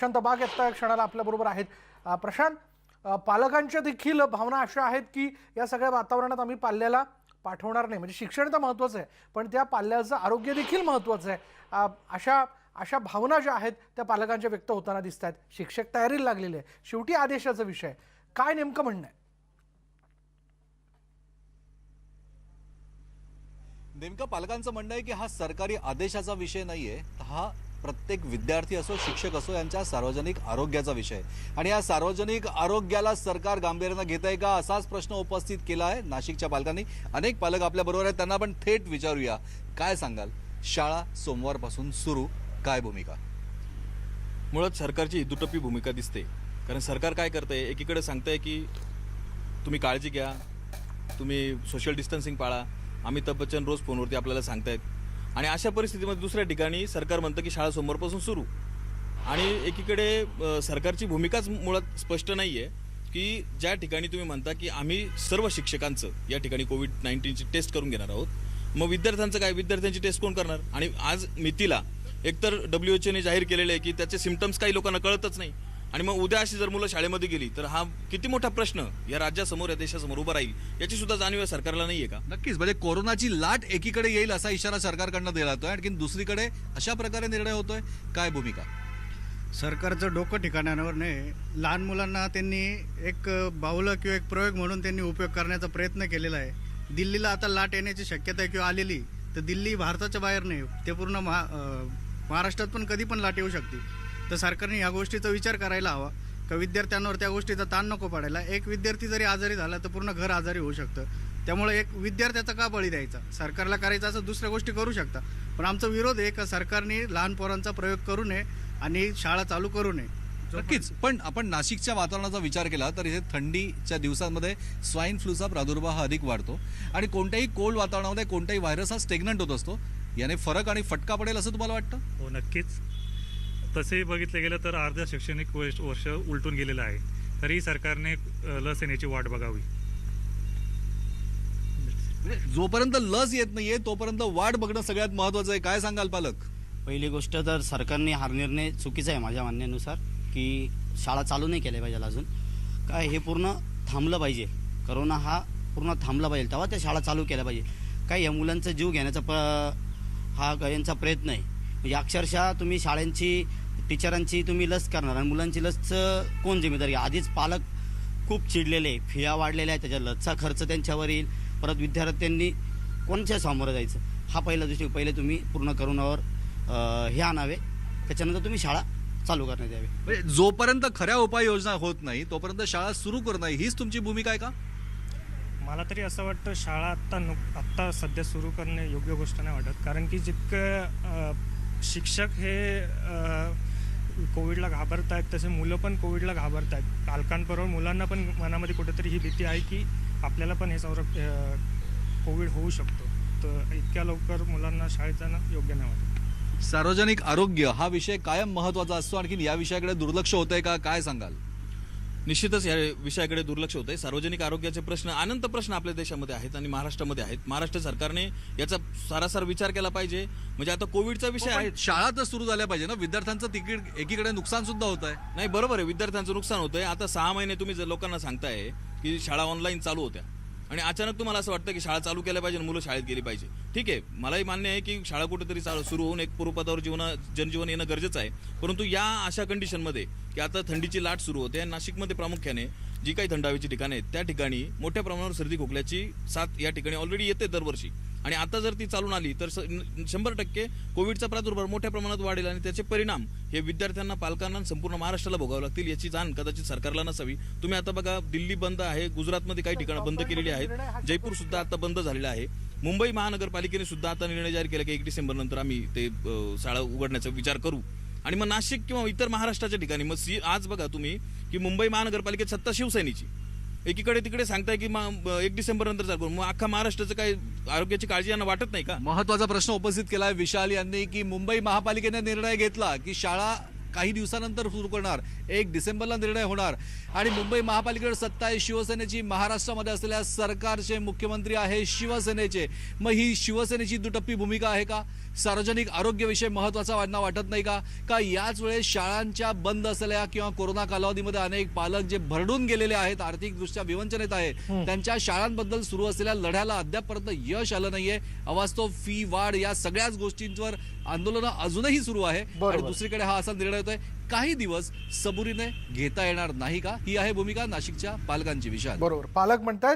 प्रशांत बाग येत्या क्षणाला आपल्याबरोबर आहेत. प्रशांत पालकांच्या देखील भावना अशा आहेत की या सगळ्या वातावरणात आम्ही पाल्याला पाठवणार नाही. म्हणजे शिक्षण तर महत्त्वाचं आहे पण त्या पाल्याचं आरोग्य देखील महत्त्वाचं आहे. अशा अशा भावना ज्या आहेत त्या पालकांच्या व्यक्त होताना दिसत आहेत. शिक्षक तयारीला लागलेले आहे शेवटी आदेशाचा विषय काय नेमकं म्हणणं आहे? नेमकं पालकांचं म्हणणं आहे की हा सरकारी आदेशाचा विषय नाही आहे हा प्रत्येक विद्यार्थी असो शिक्षक असो यांच्या सार्वजनिक आरोग्याचा विषय. आहे. आणि या सार्वजनिक आरोग्याला सरकार गांभीर्यानं घेत आहे का? असाच प्रश्न उपस्थित केला आहे नाशिकच्या पालकांनी. अनेक पालक आपल्या बरोबर आहेत त्यांना आपण थेट विचारूया. काय सांगाल? शाळा सोमवारपासून सुरू. काय भूमिका? मुळात सरकारची दुटप्पी भूमिका दिसते. कारण सरकार काय करतंय? एकीकडे सांगतंय की तुम्ही काळजी घ्या तुम्ही सोशल डिस्टन्सिंग पाळा. अमिताभ बच्चन रोज फोनवरती आपल्याला सांगतायत आणि अशा परिस्थितीमध्ये दुसऱ्या ठिकाणी सरकार म्हणतं की शाळा सोमवारपासून सुरू. आणि एकीकडे सरकारची भूमिकाच मुळात स्पष्ट नाही आहे की ज्या ठिकाणी तुम्ही म्हणता की आम्ही सर्व शिक्षकांचं या ठिकाणी कोविड नाईन्टीनची टेस्ट करून घेणार आहोत. मग विद्यार्थ्यांचं काय? विद्यार्थ्यांची टेस्ट कोण करणार? आणि आज मितीला एकतर डब्ल्यू एच ओने जाहीर केलेलं आहे की त्याचे सिमटम्स काही लोकांना कळतच नाही. आणि मग उद्या अशी जर मुलं शाळेमध्ये गेली तर हा किती मोठा प्रश्न या राज्यासमोर या देशासमोर उभा राहील याची सुद्धा जाणीव या सरकारला नाहीये का? नक्कीच. म्हणजे कोरोनाची लाट एकीकडे येईल असा इशारा सरकारकडनं दिला जातोय आणखी दुसरीकडे अशा प्रकारे निर्णय होतोय काय भूमिका? सरकारचं डोकं ठिकाणावर नाही. लहान मुलांना त्यांनी एक बाहुलं किंवा एक प्रयोग म्हणून त्यांनी उपयोग करण्याचा प्रयत्न केलेला आहे. दिल्लीला आता लाट येण्याची शक्यता आहे किंवा आलेली तर दिल्ली भारताच्या बाहेर नाही. ते पूर्ण महा महाराष्ट्रात पण कधी पण लाट येऊ शकते. तर सरकारने ह्या गोष्टीचा विचार करायला हवा. का विद्यार्थ्यांवर त्या गोष्टीचा ताण नको पडायला. एक विद्यार्थी जरी आजारी झाला तर पूर्ण घर आजारी होऊ शकतं. त्यामुळे एक विद्यार्थ्याचा का बळी द्यायचा? सरकारला करायचं असं दुसऱ्या गोष्टी करू शकता. पण आमचा विरोध आहे का सरकारने लहान पोरांचा प्रयोग करू नये आणि शाळा चालू करू नये? नक्कीच. पण आपण नाशिकच्या वातावरणाचा विचार केला तर इथे थंडीच्या दिवसांमध्ये स्वाईन फ्लूचा प्रादुर्भाव हा अधिक वाढतो. आणि कोणत्याही कोल्ड वातावरणामध्ये कोणताही व्हायरस हा स्टेग्नंट होत असतो. याने फरक आणि फटका पडेल असं तुम्हाला वाटतं? हो नक्कीच. तसेही बघितलं गेलं तर अर्ध्या शैक्षणिक वर्ष वर्ष उलटून गेलेलं आहे. तरीही सरकारने लस येण्याची वाट बघावी. म्हणजे जोपर्यंत लस येत नाहीये तोपर्यंत वाट बघणं सगळ्यात महत्वाचं आहे. काय सांगाल पालक? पहिली गोष्ट तर सरकारने हा निर्णय चुकीचा आहे माझ्या म्हणण्यानुसार की शाळा चालू नाही केल्या पाहिजे अजून. काय हे पूर्ण थांबलं पाहिजे. करोना हा पूर्ण थांबला पाहिजे. तेव्हा त्या शाळा चालू केल्या पाहिजे. काय या मुलांचा जीव घेण्याचा प हा यांचा प्रयत्न आहे. म्हणजे अक्षरशः तुम्ही शाळांची टीचरांची तुम्ही लस करणार आणि मुलांची लसचं कोण जिम्मेदारी? आधीच पालक खूप चिडलेले आहे फिया वाढलेल्या आहेत त्याच्या लसचा खर्च त्यांच्यावर येईल. परत विद्यार्थ्यांनी कोणत्या सामोरं जायचं? हा पहिला दृष्टी पहिले तुम्ही पूर्ण करोनावर अ, हे आणावे. त्याच्यानंतर तुम्ही शाळा चालू करण्यात यावी. म्हणजे जोपर्यंत खऱ्या उपाययोजना होत नाही तोपर्यंत शाळा सुरू करणं हीच तुमची भूमिका आहे का? मला तरी असं वाटतं शाळा आत्ता नुक आत्ता सध्या सुरू करणे योग्य गोष्ट नाही वाटत. कारण की जितकं शिक्षक हे कोविडला घाबरत आहेत तसे मुलं पण कोविडला घाबरत आहेत पालकांबरोबर मुलांना पण मनामध्ये कुठेतरी ही भीती आहे की आपल्याला पण हे संरक्ष कोविड होऊ शकतो. तर इतक्या लवकर मुलांना शाळेत जाणं योग्य नाही वाटत. सार्वजनिक आरोग्य हा विषय कायम महत्त्वाचा असतो. आणखी या विषयाकडे दुर्लक्ष होतंय का? काय सांगाल? निश्चितच या विषयाकडे दुर्लक्ष होतंय. सार्वजनिक आरोग्याचे प्रश्न अनंत प्रश्न आपल्या देशामध्ये आहेत आणि महाराष्ट्रामध्ये आहेत. महाराष्ट्र सरकारने याचा सारासार विचार केला पाहिजे. म्हणजे आता कोविडचा विषय आहे. शाळा तर सुरू झाल्या पाहिजे ना. विद्यार्थ्यांचं तिकीट एकीकडे नुकसान सुद्धा होत आहे. नाही बरोबर आहे. विद्यार्थ्यांचं नुकसान होतंय. आता सहा महिने तुम्ही जर लोकांना सांगताय की शाळा ऑनलाईन चालू होत्या. आणि अचानक तुम्हाला असं वाटतं की शाळा चालू केल्या पाहिजे मुलं शाळेत गेली पाहिजे. ठीक आहे मलाही मान्य आहे की शाळा कुठेतरी चालू सुरू होऊन एक पूर्वपदावर जीवन जनजीवन येणं गरजेचं आहे. परंतु या अशा कंडिशनमध्ये की आता थंडीची लाट सुरू होते आणि नाशिकमध्ये प्रामुख्याने जी काही थंड हवेची ठिकाणं आहेत त्या ठिकाणी मोठ्या प्रमाणावर सर्दी खोकल्याची साथ या ठिकाणी ऑलरेडी येते दरवर्षी. आणि आता जर ती चालून आली तर शंभर टक्के कोविडचा प्रादुर्भाव मोठ्या प्रमाणात वाढेल आणि त्याचे परिणाम हे विद्यार्थ्यांना पालकांना संपूर्ण महाराष्ट्राला भोगावे लागतील याची जाण कदाचित सरकारला नसावी. तुम्ही आता बघा दिल्ली बंद आहे गुजरातमध्ये काही ठिकाणं बंद केलेली आहेत. जयपूर सुद्धा आता बंद झालेलं आहे. मुंबई महानगरपालिकेने सुद्धा आता निर्णय जाहीर केला की एक डिसेंबर नंतर आम्ही ते शाळा उघडण्याचा विचार करू. आणि मग नाशिक किंवा इतर महाराष्ट्राच्या ठिकाणी मग सी आज बघा तुम्ही की मुंबई महानगरपालिकेत सत्ता शिवसेनेची. एकीकडे तिकडे सांगताय की मग एक डिसेंबर नंतर चालू करू. मग अख्खा महाराष्ट्राचं काय आरोग्याची काळजी यांना वाटत नाही का महत्त्वाचा प्रश्न उपस्थित केलाय विशाल यांनी की मुंबई महापालिकेने निर्णय घेतला की शाळा काही दिवसानंतर सुरू करणार. एक डिसेंबरला निर्णय होणार. आणि मुंबई महापालिकेवर सत्ता आहे शिवसेनेची महाराष्ट्रामध्ये असलेल्या सरकारचे मुख्यमंत्री आहे शिवसेनेचे. मग ही शिवसेनेची दुटप्पी भूमिका आहे का? सार्वजनिक आरोग्य विषय महत्त्वाचा वाटणं वाटत नाही का? का याच वेळेस शाळांच्या बंद असलेल्या किंवा कोरोना कालावधीमध्ये अनेक पालक जे भरडून गेलेले आहेत आर्थिकदृष्ट्या विवंचनेत आहे त्यांच्या शाळांबद्दल सुरू असलेल्या लढ्याला अद्यापपर्यंत यश आलं नाहीये. अवास्तव फी वाढ या सगळ्याच गोष्टींवर आंदोलनं अजूनही सुरू आहे. आणि. दुसरीकडे हा असा निर्णय होतोय काही दिवस सबुरीने घेता येणार नाही का? ही आहे भूमिका नाशिकच्या पालकांची विषय बरोबर. पालक म्हणतात